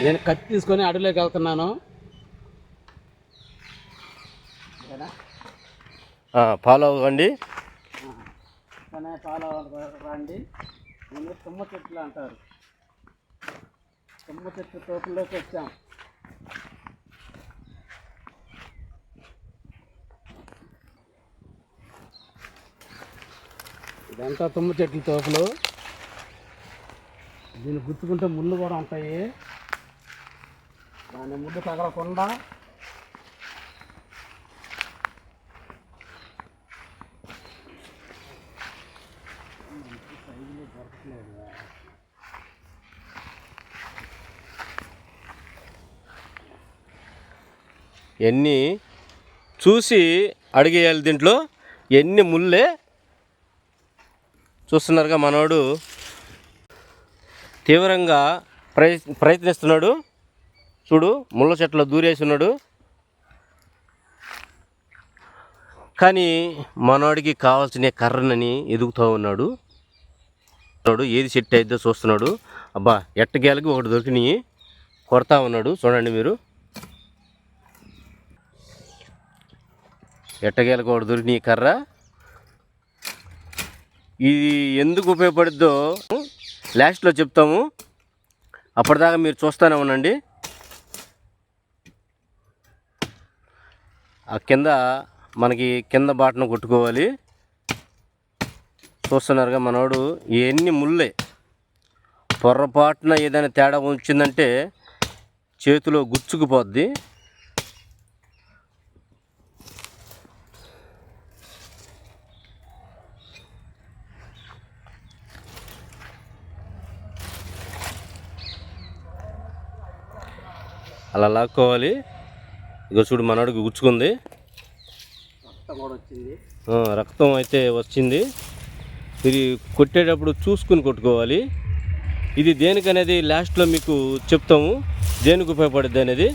నేను కత్తి తీసుకొని అడవిలోకి వెళ్తున్నాను? ఫాలో అవ్వండి. చాలా రండి. నేను తుమ్మ చెట్లు అంటారు. తుమ్మ చెట్టు తోపుల్లోకి వచ్చాం. ఇదంతా తుమ్మ చెట్ల తోపులు. దీన్ని గుచ్చుకుంటే ముళ్ళు కూడా ఉంటాయి. దాని ముందు తగలకుండా ఎన్ని చూసి అడిగేయాలి దీంట్లో ఎన్ని ముళ్ళే చూస్తున్నారుగా మనోడు తీవ్రంగా ప్రయత్ ప్రయత్నిస్తున్నాడు. చూడు ముళ్ళ చెట్లో దూరేసి ఉన్నాడు. కానీ మనోడికి కావాల్సిన కర్రనని ఎదుగుతూ ఉన్నాడు. ఏది సెట్ అయిద్దో చూస్తున్నాడు. అబ్బా ఎట్టగేలకి ఒకటి దొరికినాయి. కొడతా ఉన్నాడు చూడండి మీరు. ఎట్టగేలకు ఒకటి దొరికినాయి కర్ర. ఇది ఎందుకు ఉపయోగపడుద్దో లాస్ట్లో చెప్తాము. అప్పటిదాకా మీరు చూస్తూనే ఉండండి. ఆ కింద మనకి కింద బాటను కొట్టుకోవాలి. చూస్తున్నారుగా మనోడు ఎన్ని ముళ్ళే. పొర్రపాటున ఏదైనా తేడా వచ్చిందంటే చేతిలో గుచ్చుకుపోద్ది. అలా లాక్కోవాలి. ఇగో చూడు మనోడికి గుచ్చుకుంది. రక్తం కూడా వచ్చింది. ఆ, రక్తం అయితే వచ్చింది. ఇది కొట్టేటప్పుడు చూసుకుని కొట్టుకోవాలి. ఇది దేనికనేది లాస్ట్లో మీకు చెప్తాము. దేనికి ఉపయోగపడుద్ది అనేది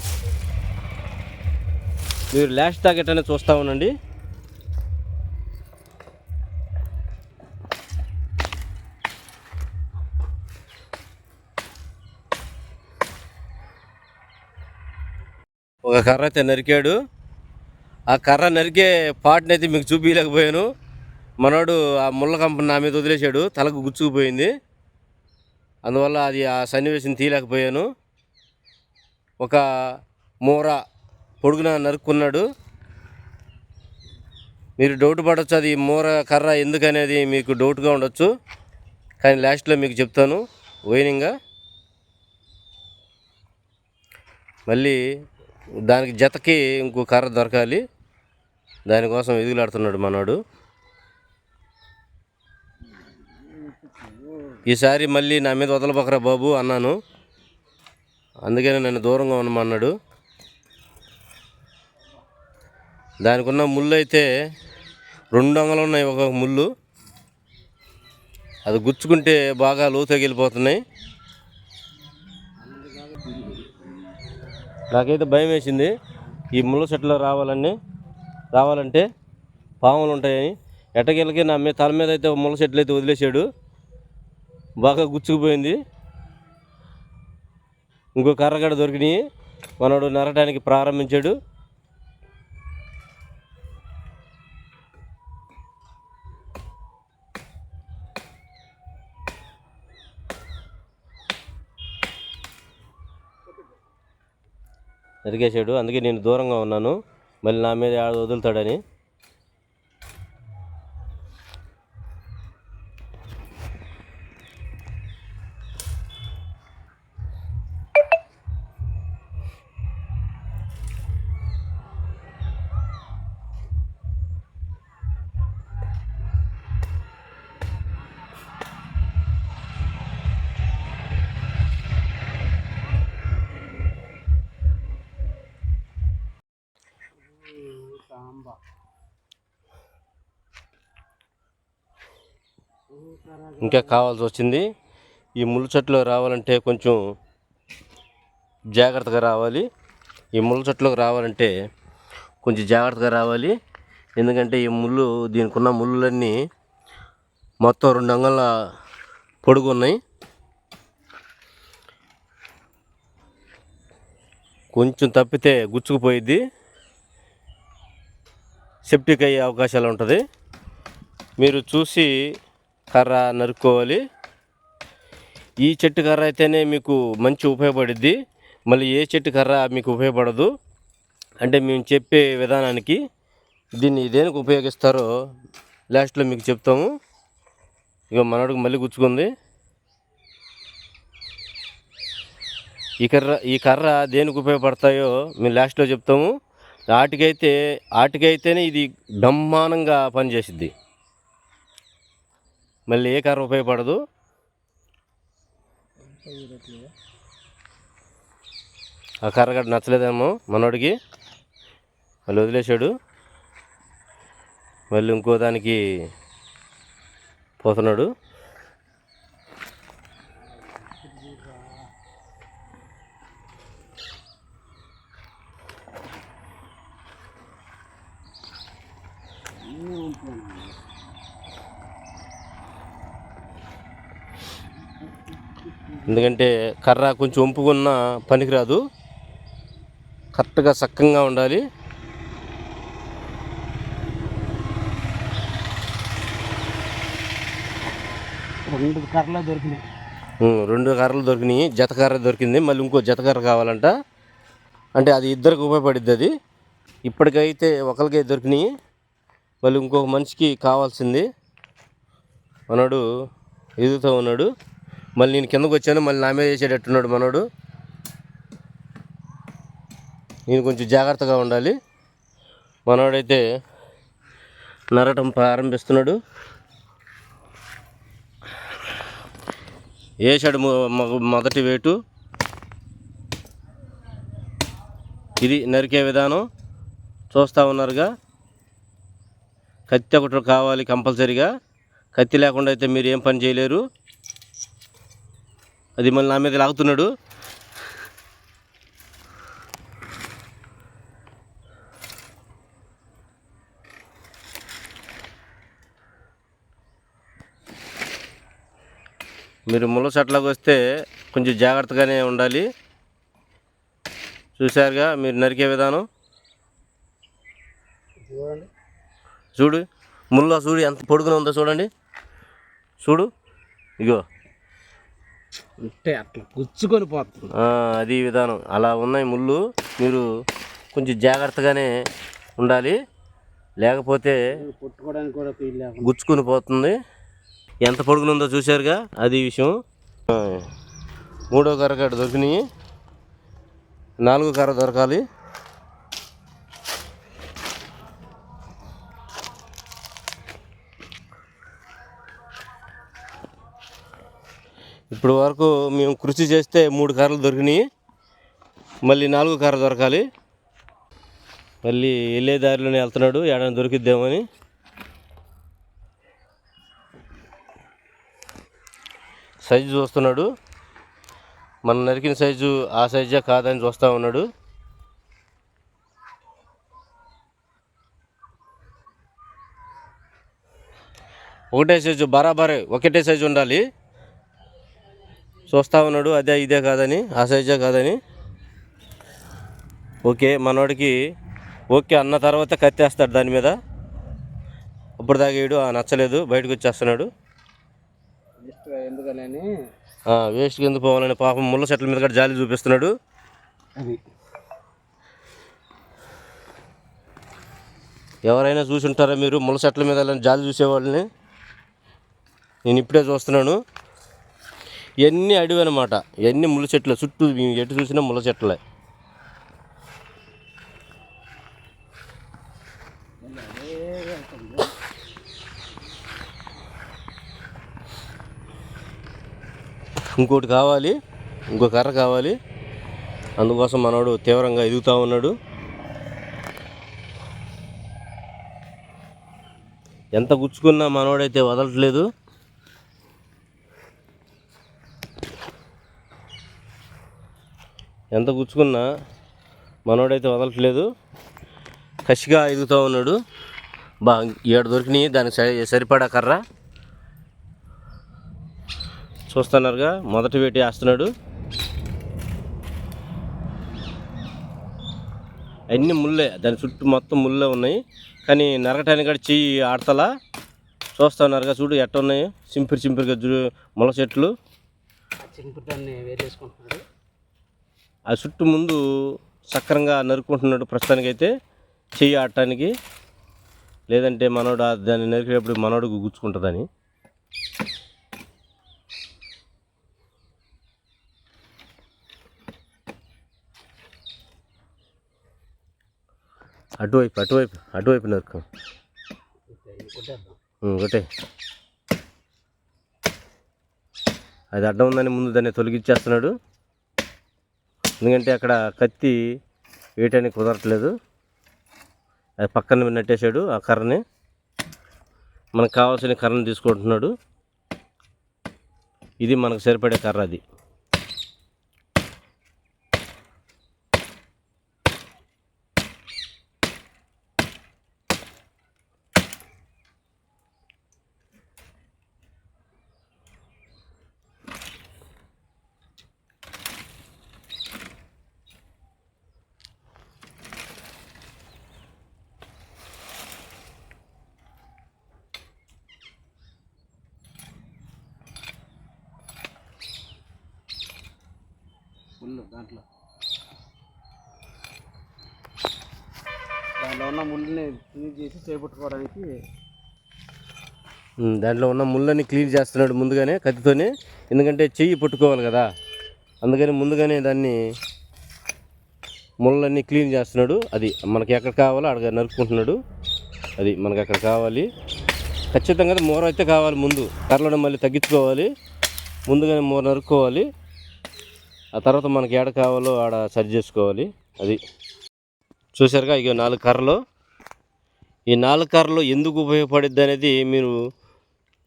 మీరు లాస్ట్ దాకా ఎట్టనే చూస్తూ ఉండండి. ఒక కర్ర అయితే నరికాడు. ఆ కర్ర నరికే పాటని అయితే మీకు చూపించలేకపోయాను. మనోడు ఆ ముళ్ళ కంపని నా మీద వదిలేశాడు. తలకు గుచ్చుకుపోయింది. అందువల్ల అది ఆ సన్నివేశం తీయలేకపోయాను. ఒక మూర పొడుగున నరుక్కున్నాడు. మీరు డౌట్ పడవచ్చు అది మూర కర్ర ఎందుకనేది మీకు డౌట్గా ఉండొచ్చు. కానీ లాస్ట్లో మీకు చెప్తాను. వైనింగ్గా మళ్ళీ దానికి జతకి ఇంకో కర్ర దొరకాలి. దానికోసం ఎదుగులాడుతున్నాడు మనోడు. ఈసారి మళ్ళీ నా మీద వదలబకరా బాబు అన్నాను. అందుకనే నన్ను దూరంగా ఉండమన్నాడు దానికి ఉన్న ముళ్ళు అయితే రెండు అంగలు ఉన్నాయి ఒక ముళ్ళు. అది గుచ్చుకుంటే బాగా లోతుకి వెళ్ళిపోతున్నాయి. నాకైతే భయం వేసింది. ఈ ముళ్ళ చెట్లు రావాలని రావాలంటే పాములు ఉంటాయని. ఎటకెళ్ళకి నా మీద తల మీద అయితే ముళ్ళ చెట్లు అయితే వదిలేసాడు బాగా గుచ్చుకుపోయింది. ఇంకో కర్రగడ దొరికినాయి. మనోడు నరటానికి ప్రారంభించాడు. నరికేశాడు. అందుకే నేను దూరంగా ఉన్నాను. మళ్ళీ నా మీద ఆడ వదులుతాడని ఇంకా కావాల్సి వచ్చింది. ఈ ముళ్ళు చెట్లు రావాలంటే కొంచెం జాగ్రత్తగా రావాలి. ఈ ముళ్ళ చెట్లకు రావాలంటే కొంచెం జాగ్రత్తగా రావాలి. ఎందుకంటే ఈ ముళ్ళు దీనికున్న ముళ్ళులన్నీ మొత్తం రెండు అంగళ్ళ పొడుగు ఉన్నాయి. కొంచెం తప్పితే గుచ్చుకుపోయిద్ది. సెప్టిక్ అయ్యే అవకాశాలు ఉంటుంది. మీరు చూసి కర్ర నరుక్కోవాలి. ఈ చెట్టు కర్ర అయితేనే మీకు మంచి ఉపయోగపడుద్ది. మళ్ళీ ఏ చెట్టు కర్ర మీకు ఉపయోగపడదు. అంటే మేము చెప్పే విధానానికి దీన్ని దేనికి ఉపయోగిస్తారో లాస్ట్లో మీకు చెప్తాము. ఇక మనడుకు మళ్ళీ గుచ్చుకుంది. ఈ కర్ర ఈ కర్ర దేనికి ఉపయోగపడతాయో మేము లాస్ట్లో చెప్తాము. వాటికైతే వాటికైతేనే ఇది బ్రహ్మాండంగా పనిచేసిద్ది. మళ్ళీ ఏ కర్ర ఉపయోగపడదు. ఆ కర్రగడ్డ నచ్చలేదేమో మనోడికి. మళ్ళీ వదిలేశాడు. మళ్ళీ ఇంకో దానికి పోతున్నాడు. ఎందుకంటే కర్ర కొంచెం వంపుకున్న పనికిరాదు. కరెక్ట్గా సక్కంగా ఉండాలి. రెండు కర్రలు దొరికినాయి. రెండు కర్రలు దొరికినాయి. జత కర్ర దొరికింది. మళ్ళీ ఇంకో జత కర్ర కావాలంట. అంటే అది ఇద్దరికి ఉపయోగపడిద్ది అది. ఇప్పటికైతే ఒకరికే దొరికినాయి. మళ్ళీ ఇంకొక మనిషికి కావాల్సింది. మనోడు ఎదుగుతూ ఉన్నాడు. మళ్ళీ నేను కిందకు వచ్చాను మళ్ళీ నా మీద చేసేటట్టున్నాడు మనోడు. నేను కొంచెం జాగ్రత్తగా ఉండాలి. మనోడైతే నరటం ప్రారంభిస్తున్నాడు. వేసాడు మొదటి వేటు. ఇది నరికే విధానం. చూస్తూ ఉన్నారుగా. కత్తి ఒకటి కావాలి కంపల్సరీగా. కత్తి లేకుండా అయితే మీరు ఏం పని చేయలేరు. అది మళ్ళీ నా మీద లాగుతున్నాడు. మీరు ముళ్ళ చెట్లకు వస్తే కొంచెం జాగ్రత్తగానే ఉండాలి. చూశారుగా మీరు నరికే విధానం. చూడు ముళ్ళ చూడు ఎంత పొడుగున ఉందో చూడండి. చూడు ఇగో. అంటే అట్లా గుచ్చుకొని పోతుంది. అది విధానం. అలా ఉన్నాయి ముళ్ళు. మీరు కొంచెం జాగ్రత్తగానే ఉండాలి. లేకపోతే పుట్టుకోవడానికి కూడా గుచ్చుకుని పోతుంది. ఎంత పొడుగునుందో చూశారుగా? అది విషయం. మూడో కర్ర దొరికినాయి. నాలుగో కర్ర దొరకాలి. ఇప్పుడు వరకు మేము కృషి చేస్తే మూడు కర్రలు దొరికినాయి. మళ్ళీ నాలుగు కర్ర దొరకాలి. మళ్ళీ వెళ్ళే దారిలోనే వెళ్తున్నాడు. ఏడైనా దొరికిద్దామని. సైజు చూస్తున్నాడు. మనం నరికిన సైజు ఆ సైజా కాదని చూస్తూ ఉన్నాడు. ఒకటే సైజు బరాబరే ఒకటే సైజు ఉండాలి. చూస్తూ ఉన్నాడు. అదే ఇదే కాదని ఆ సైజే కాదని. ఓకే మనోడికి ఓకే అన్న తర్వాత కత్తేస్తాడు దాని మీద. అప్పుడు ఆ నచ్చలేదు బయటకు వచ్చేస్తున్నాడు. వేస్ట్ కింద పోవాలని పాపం ముళ్ళ చెట్ల మీద కూడా జాలి చూపిస్తున్నాడు. ఎవరైనా చూసి ఉంటారా మీరు? ముళ్ళ చెట్ల మీద జాలి చూసేవాళ్ళని? నేను ఇప్పుడే చూస్తున్నాను. ఇవన్నీ అడవి అనమాట ఇవన్నీ ముళ్ళ చెట్లు చుట్టూ మేము ఎటు చూసినా ముళ్ళ చెట్లే. ఇంకోటి కావాలి ఇంకో కర్ర కావాలి. అందుకోసం మనోడు తీవ్రంగా ఎదుగుతూ ఉన్నాడు. ఎంత గుచ్చుకున్నా మనోడైతే వదలట్లేదు. ఎంత గుచ్చుకున్నా మనోడైతే వదలట్లేదు. కసిగా ఎదుగుతూ ఉన్నాడు. బా ఏడు దొరికినాయి. దానికి సరిపడా కర్ర. చూస్తున్నారుగా మొదటి వేటి వేస్తున్నాడు. అన్ని ముళ్ళే దాని చుట్టూ మొత్తం ముళ్ళే ఉన్నాయి. కానీ నరకటానికి కూడా చెయ్యి ఆడతలా. చూస్తా ఉన్నారుగా చూడు ఎట్ట ఉన్నాయి. చింపిరి చింపిరిగా చూ ముళ్ళ చెట్లు. చింపుతాన్ని వేరేసుకుంటున్నాడు. ఆ చుట్టూ ముందు సక్రంగా నరుక్కుంటున్నాడు ప్రస్తుతానికైతే చెయ్యి ఆడటానికి. లేదంటే మనోడు ఆ దాన్ని నరికేటప్పుడు మనోడు గుచ్చుకుంటుందని. అటువైపు అటువైపు అటువైపు నరుకు. ఒకటే. అది అడ్డం ఉందని ముందు దాన్ని తొలగించేస్తున్నాడు. ఎందుకంటే అక్కడ కత్తి వేయటానికి కుదరట్లేదు. అది పక్కన నెట్టేశాడు ఆ కర్రని. మనకు కావాల్సిన కర్రను తీసుకుంటున్నాడు. ఇది మనకు సరిపడే కర్ర అది. ఫుల్ దాంట్లో. దాంట్లో ఉన్న ముళ్ళని క్లీన్ చేసి చేపట్టుకోవడానికి దాంట్లో ఉన్న ముళ్ళని క్లీన్ చేస్తున్నాడు ముందుగానే కత్తితోనే. ఎందుకంటే చెయ్యి పట్టుకోవాలి కదా. అందుకని ముందుగానే దాన్ని ముళ్ళన్నీ క్లీన్ చేస్తున్నాడు. అది మనకి ఎక్కడ కావాలో అక్కడ నరుక్కుంటున్నాడు. అది మనకు అక్కడ కావాలి. ఖచ్చితంగా మూర అయితే కావాలి ముందు. కర్రలను మళ్ళీ తగ్గించుకోవాలి. ముందుగానే మూర నరుక్కోవాలి. ఆ తర్వాత మనకి ఏడ కావాలో ఆడ సరి చేసుకోవాలి. అది చూసారుగా ఇక నాలుగు కర్రలు. ఈ నాలుగు కర్రలు ఎందుకు ఉపయోగపడిద్ది అనేది మీరు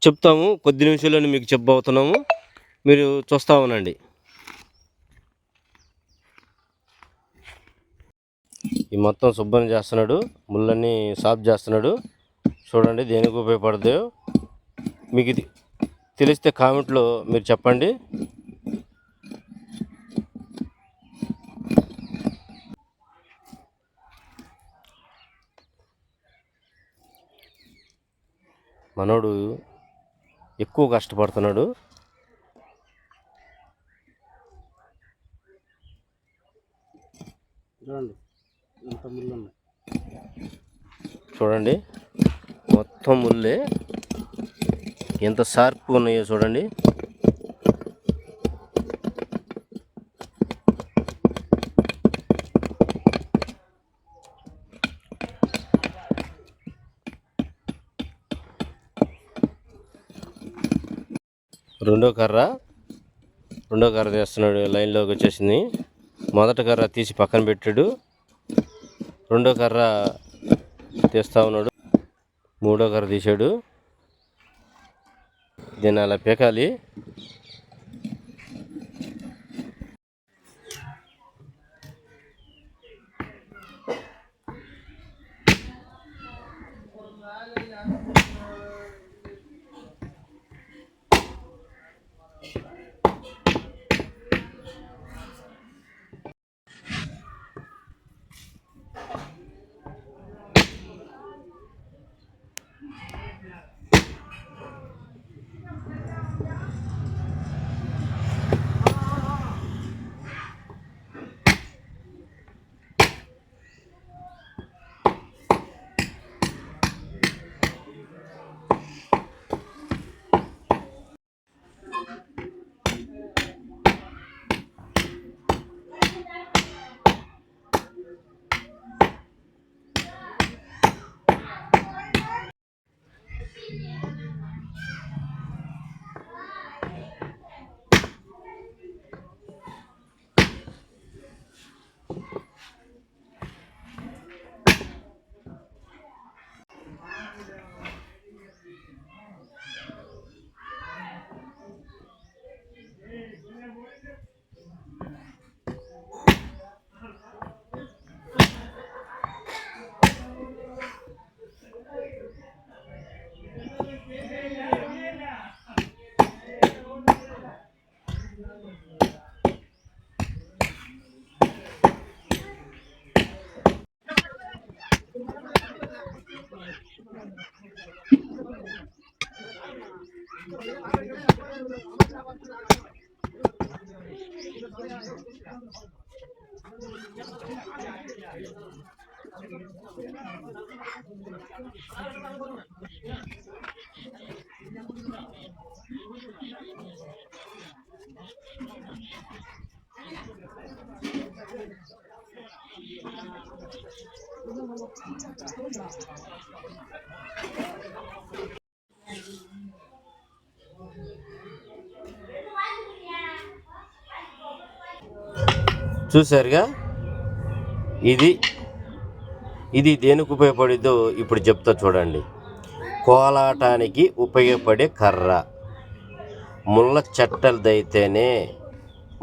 చెప్తాము. కొద్ది నిమిషాల్లోనే మీకు చెప్పబోతున్నాము. మీరు చూస్తూ ఉండండి. ఈ మొత్తం శుభ్రం చేస్తున్నాడు. ముళ్ళన్నీ సాఫ్ చేస్తున్నాడు. చూడండి దేనికి ఉపయోగపడతాయో. మీకు ఇది తెలిస్తే కామెంట్లో మీరు చెప్పండి. మనోడు ఎక్కువ కష్టపడుతున్నాడు. చూడండి ముళ్ళు మొత్తం ముల్లే ఎంత షార్ప్గా ఉన్నాయో చూడండి. రెండో కర్ర. రెండో కర్ర తీస్తున్నాడు లైన్లోకి వచ్చేసింది. మొదటి కర్ర తీసి పక్కన పెట్టాడు. రెండో కర్ర తీస్తా ఉన్నాడు. మూడో కర్ర తీశాడు. దీన్ని అలా పీకాలి. చూసారుగా ఇది ఇది దేనికి ఉపయోగపడిద్దో ఇప్పుడు చెప్తా చూడండి. కోలాటానికి ఉపయోగపడే కర్ర. ముళ్ళ చెట్టలదైతేనే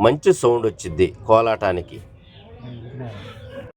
మంచి సౌండ్ వచ్చింది కోలాటానికి